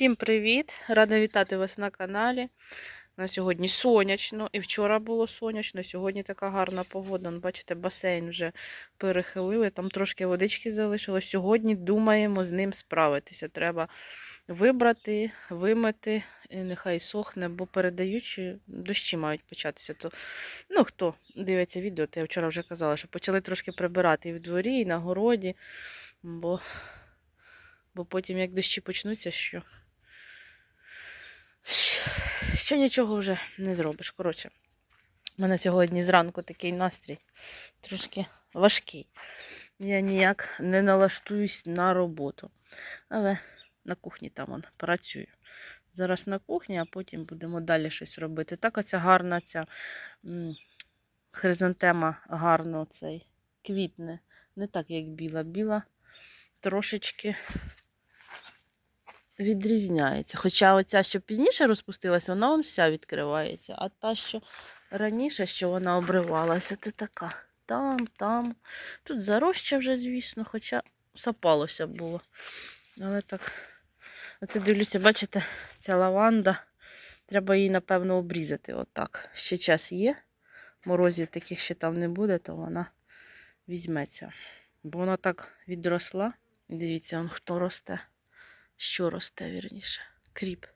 Всім привіт! Рада вітати вас на каналі. На сьогодні сонячно, і вчора було сонячно, сьогодні така гарна погода. Ну, Бачите, басейн вже перехилили, там трошки водички залишилось. Сьогодні думаємо з ним справитися. Треба вибрати, вимити, і нехай сохне, бо передаючи, дощі мають початися. То, ну, хто дивиться відео, то я вчора вже казала, що почали трошки прибирати і в дворі, і на городі, бо, бо потім, як дощі почнуться, що що нічого вже не зробиш. Коротше, у мене сьогодні зранку такий настрій трошки важкий. Я ніяк не налаштуюсь на роботу. Але на кухні там он, працюю. Зараз на кухні, а потім будемо далі щось робити. Так оця гарна ця хризантема гарно цей квітне. Не так, як біла. Біла трошечки відрізняється. Хоча оця, що пізніше розпустилася, вона вон вся відкривається. А та, що раніше, що вона обривалася, це така. Там, там. Тут зароща вже, звісно, хоча сапалося було. Але так. Оце дивлюся, бачите, ця лаванда. Треба її, напевно, обрізати. Отак. Ще час є. Морозів таких ще там не буде, то вона візьметься. Бо вона так відросла. Дивіться, он хто росте що росте, вірніше. Кріп.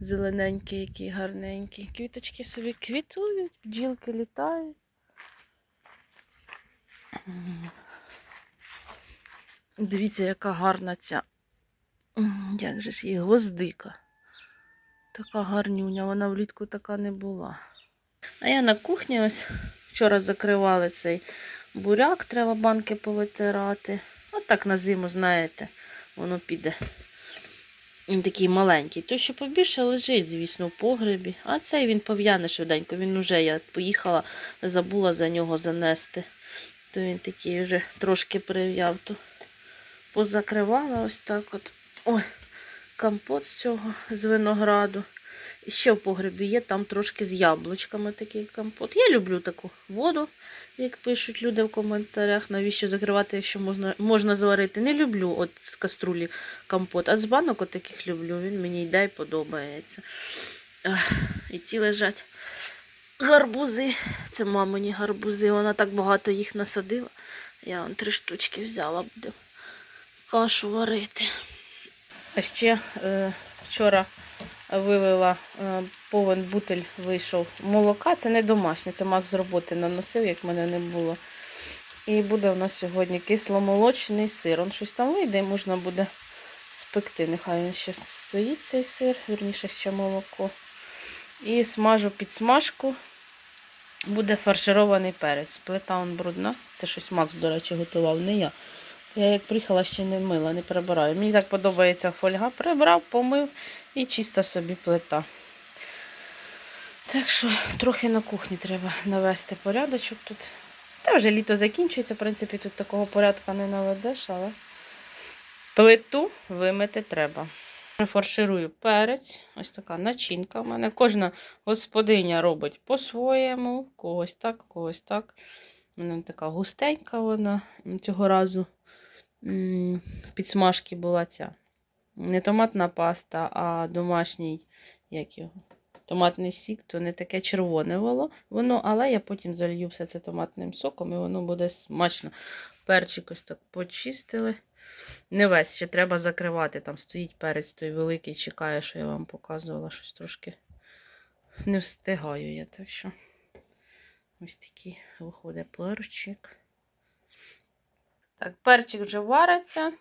Зелененький, який гарненький. Квіточки собі квітують, бджілки літають. Дивіться, яка гарна ця. Як же ж її гвоздика. Така гарнюня, вона влітку така не була. А я на кухні ось вчора закривали цей буряк, треба банки повитирати. Отак на зиму, знаєте, воно піде. Він такий маленький. Той, що побільше, лежить, звісно, в погребі. А цей він пов'яне швиденько. Він уже, я поїхала, забула за нього занести. То він такий вже трошки прив'яв. То позакривала ось так от. Ой, компот з цього, з винограду. Ще в погребі є, там трошки з яблучками такий компот. Я люблю таку воду, як пишуть люди в коментарях, навіщо закривати, якщо можна можна зварити. Не люблю от з каструлі компот, а з банок от таких люблю. Він мені йде і подобається. І ці лежать гарбузи. Це мамині гарбузи. Вона так багато їх насадила. Я вон три штучки взяла, будемо кашу варити. А ще е, вчора вивела е, повен бутель вийшов молока. Це не домашнє, це Макс з роботи наносив, як мене не було. І буде у нас сьогодні кисломолочний сир. Он щось там вийде і можна буде спекти. Нехай він ще стоїть цей сир, вірніше ще молоко. І смажу підсмажку. Буде фарширований перець. Плита он брудна. Це щось Макс, до речі, готував, не я. Я як приїхала, ще не мила, не прибираю. Мені так подобається фольга. Прибрав, помив і чиста собі плита. Так що трохи на кухні треба навести порядочок тут. Та вже літо закінчується, в принципі, тут такого порядку не наведеш, але плиту вимити треба. Фарширую перець. Ось така начинка в мене. Кожна господиня робить по-своєму, когось так, когось так. Мене така густенька вона цього разу підсмажці була ця. Не томатна паста, а домашній, як його, томатний сік, то не таке червоне воно, воно, але я потім залью все це томатним соком і воно буде смачно. Перчик ось так почистили. Не весь, ще треба закривати. Там стоїть перець той великий, чекає, що я вам показувала щось трошки. Не встигаю я, так що ось такий виходить перчик. Так, перчик вже вариться.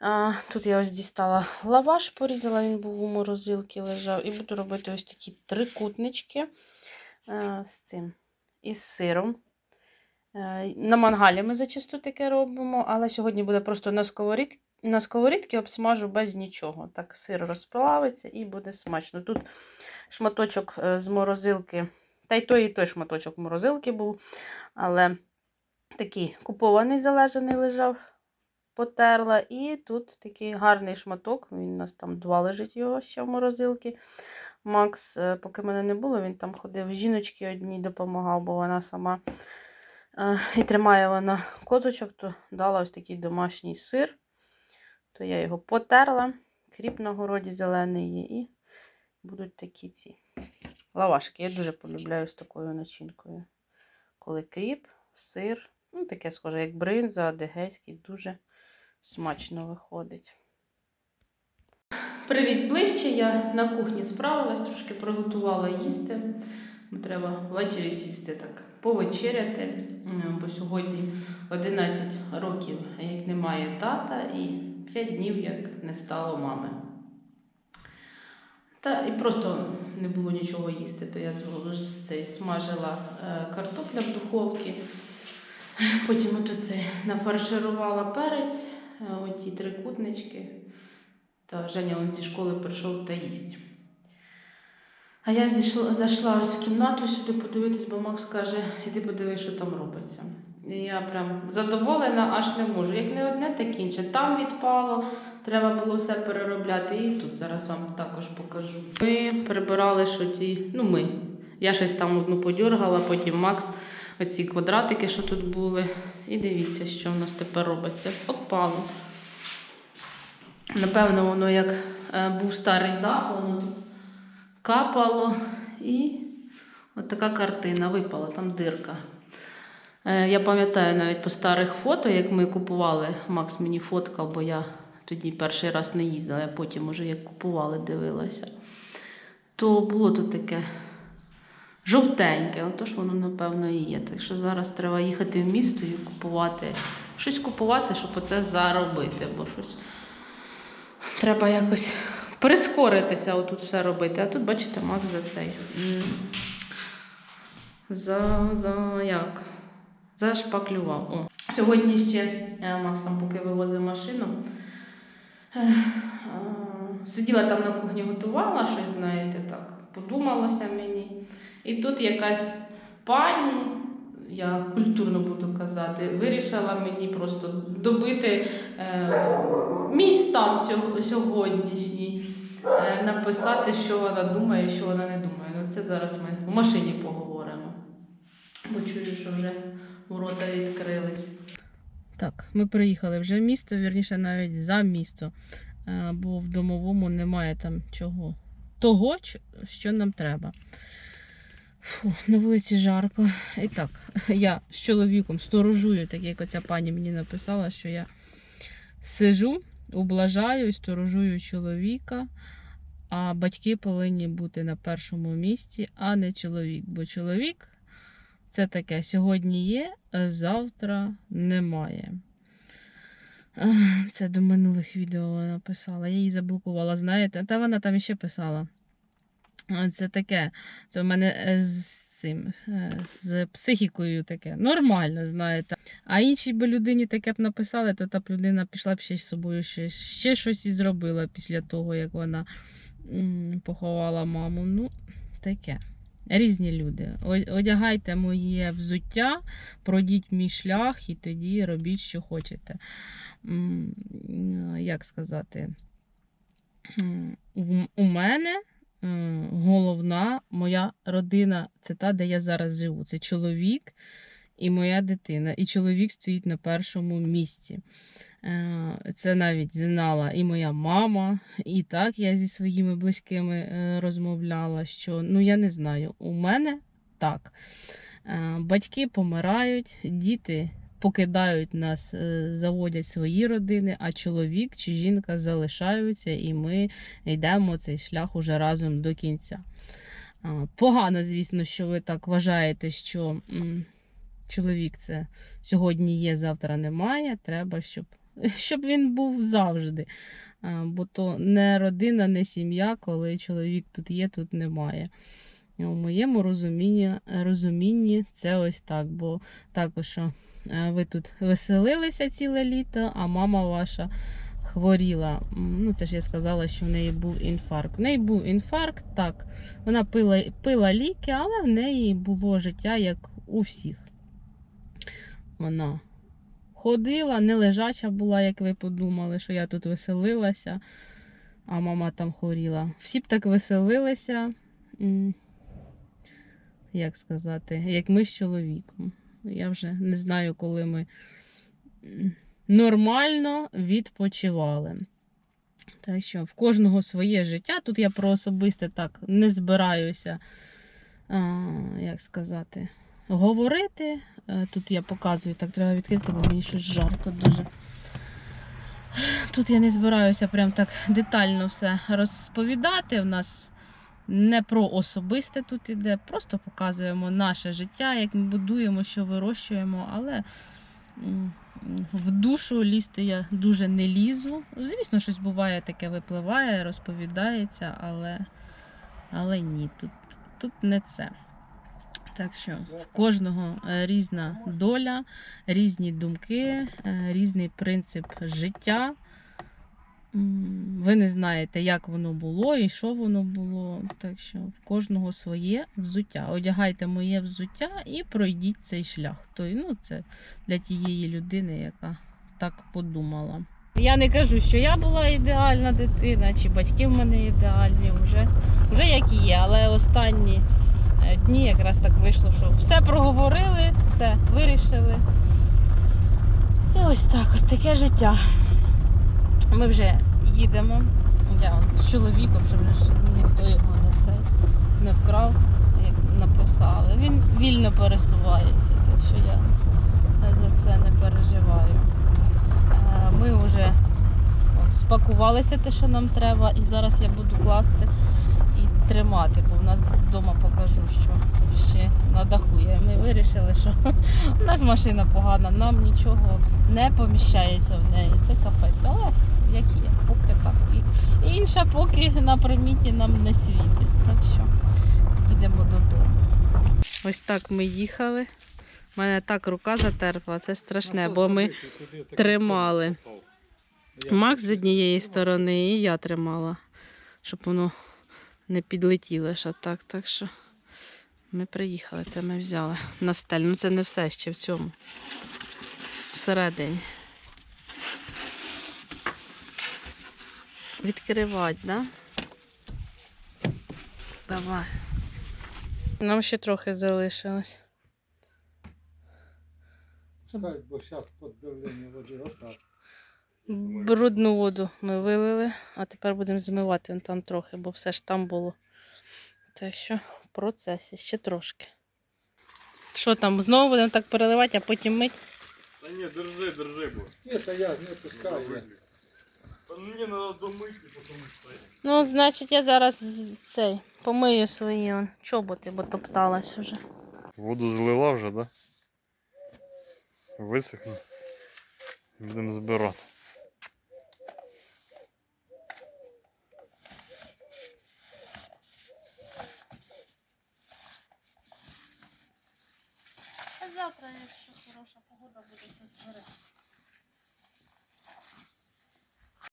А, Тут я ось дістала лаваш, порізала, він був у морозилці лежав. І буду робити ось такі трикутнички а, з цим із сиром. Е, На мангалі ми зачасту таке робимо, але сьогодні буде просто на сковорідці. На сковорідці обсмажу без нічого. Так, сир розплавиться і буде смачно. Тут шматочок е, з морозилки, та й той, і той шматочок морозилки був, але такий купований залежаний лежав, потерла. І тут такий гарний шматок. Він у нас там два лежить його ще в морозилці. Макс, е, поки мене не було, він там ходив. Жіночки одній допомагав, бо вона сама. Е, І тримає вона козочок, то дала ось такий домашній сир. То я його потерла кріп на городі зелений є, і будуть такі ці лавашки. Я дуже полюбляю з такою начинкою. Коли кріп, сир, ну таке схоже, як бринза, адегейський, дуже смачно виходить. Привіт ближче. Я на кухні справилась, трошки приготувала їсти. Треба ввечері сісти так, повечеряти. Бо сьогодні 11 років, як немає тата, і 5 днів, як не стало мами. Та і просто не було нічого їсти, то я цей смажила е, картопля в духовці. Потім от оце нафарширувала перець, е, оті трикутнички. Та Женя он зі школи прийшов та їсть. А я зійшла, зайшла ось в кімнату сюди подивитись, бо Макс каже, іди подивись, що там робиться. Я прям задоволена, аж не можу. Як не одне, так інше. Там відпало, треба було все переробляти. І тут зараз вам також покажу. Ми прибирали що ті, ну ми. Я щось там одну подьоргала, потім Макс оці квадратики, що тут були. І дивіться, що в нас тепер робиться. Опало. Напевно, воно як е, був старий дах, воно капало і от така картина випала, там дирка. Е, Я пам'ятаю навіть по старих фото, як ми купували, Макс мені фоткав, бо я тоді перший раз не їздила, я потім уже як купували, дивилася. То було тут таке жовтеньке, отож воно, напевно, і є. Так що зараз треба їхати в місто і купувати, щось купувати, щоб оце заробити, бо щось треба якось прискоритися отут все робити. А тут, бачите, Макс за цей. За, за як? Зашпаклював. О. Сьогодні ще е, Макс там поки вивозив машину. е, Сиділа там на кухні, готувала щось, знаєте, так, подумалося мені. І тут якась пані, я культурно буду казати, вирішила мені просто добити е, мій стан сьогоднішній, е, написати, що вона думає, що вона не думає. Ну, це зараз ми в машині поговоримо. Бо чую, що вже ворота відкрились. Так, ми приїхали вже в місто, вірніше навіть за місто, е, бо в домовому немає там чого. Того, що нам треба. Фу, на вулиці жарко. І так, я з чоловіком сторожую, так як оця пані мені написала, що я сижу, облажаю і сторожую чоловіка, а батьки повинні бути на першому місці, а не чоловік. Бо чоловік це таке сьогодні є, а завтра немає. Це до минулих відео вона писала. Я її заблокувала, знаєте, та вона там іще писала. Це таке, це в мене е, з цим, е, з психікою таке. Нормально, знаєте. А іншій би людині таке б написали, то та б людина пішла б ще з собою ще, ще щось і зробила після того, як вона поховала маму. Ну, таке. Різні люди. Одягайте моє взуття, пройдіть мій шлях і тоді робіть, що хочете. Як сказати? У мене е, головна моя родина це та, де я зараз живу. Це чоловік і моя дитина. І чоловік стоїть на першому місці. Е, Це навіть знала і моя мама, і так я зі своїми близькими е, розмовляла, що ну я не знаю, у мене так. Е, Батьки помирають, діти покидають нас, заводять свої родини, а чоловік чи жінка залишаються, і ми йдемо цей шлях уже разом до кінця. Погано, звісно, що ви так вважаєте, що чоловік це сьогодні є, завтра немає. Треба, щоб, щоб він був завжди. Бо то не родина, не сім'я, коли чоловік тут є, тут немає. У моєму розумінні, розумінні це ось так. Бо також що, ви тут веселилися ціле літо, а мама ваша хворіла. Ну, це ж я сказала, що в неї був інфаркт. В неї був інфаркт, так. Вона пила, пила ліки, але в неї було життя, як у всіх. Вона ходила, не лежача була, як ви подумали, що я тут веселилася, а мама там хворіла. Всі б так веселилися, як сказати, як ми з чоловіком. Я вже не знаю, коли ми нормально відпочивали. Так що в кожного своє життя. Тут я про особисте так не збираюся, а, як сказати, говорити. Е, Тут я показую, так треба відкрити, бо мені щось жарко дуже. Тут я не збираюся прям так детально все розповідати. У нас не про особисте тут іде, просто показуємо наше життя, як ми будуємо, що вирощуємо, але в душу лізти я дуже не лізу. Звісно, щось буває таке випливає, розповідається, але, але ні, тут, тут не це. Так що в кожного е, різна доля, різні думки, е, різний принцип життя. Ви не знаєте, як воно було і що воно було. Так що в кожного своє взуття. Одягайте моє взуття і пройдіть цей шлях. Той, ну, це для тієї людини, яка так подумала. Я не кажу, що я була ідеальна дитина, чи батьки в мене ідеальні, вже, вже як і є, але останні дні якраз так вийшло, що все проговорили, все вирішили. І ось так, от таке життя. Ми вже їдемо. Я з чоловіком, щоб ніхто його не цей не вкрав, як написали. Він вільно пересувається, так що я за це не переживаю. Е, Ми вже спакувалися те, що нам треба, і зараз я буду класти і тримати, бо в нас вдома покажу, що ще на даху є. Ми вирішили, що у нас машина погана, нам нічого не поміщається в неї. Це капець. Але як є, поки так. І, інша поки на приміті нам не світить. Так що їдемо додому. Ось так ми їхали. У мене так рука затерпла, це страшне, бо ми тримали. Макс з однієї сторони і я тримала, щоб воно не підлетіло ще так. Так що ми приїхали, це ми взяли на стель. Ну це не все ще в цьому. Всередині. Відкривати, да? Давай. Нам ще трохи залишилось. Бо зараз під давлення води отак. Брудну воду ми вилили, а тепер будемо змивати там трохи, бо все ж там було. Так що процесі ще трошки. Що там, знову будемо так переливати, а потім мить? Та ні, держи, держи, бо. Ні, та я не пускаю. Та мені треба домити, тому що. Ну, значить, я зараз цей помию свої он, чоботи, бо топталась вже. Воду злила вже, да? Висохне. Будемо збирати. Завтра, якщо хороша погода буде, то зберемо.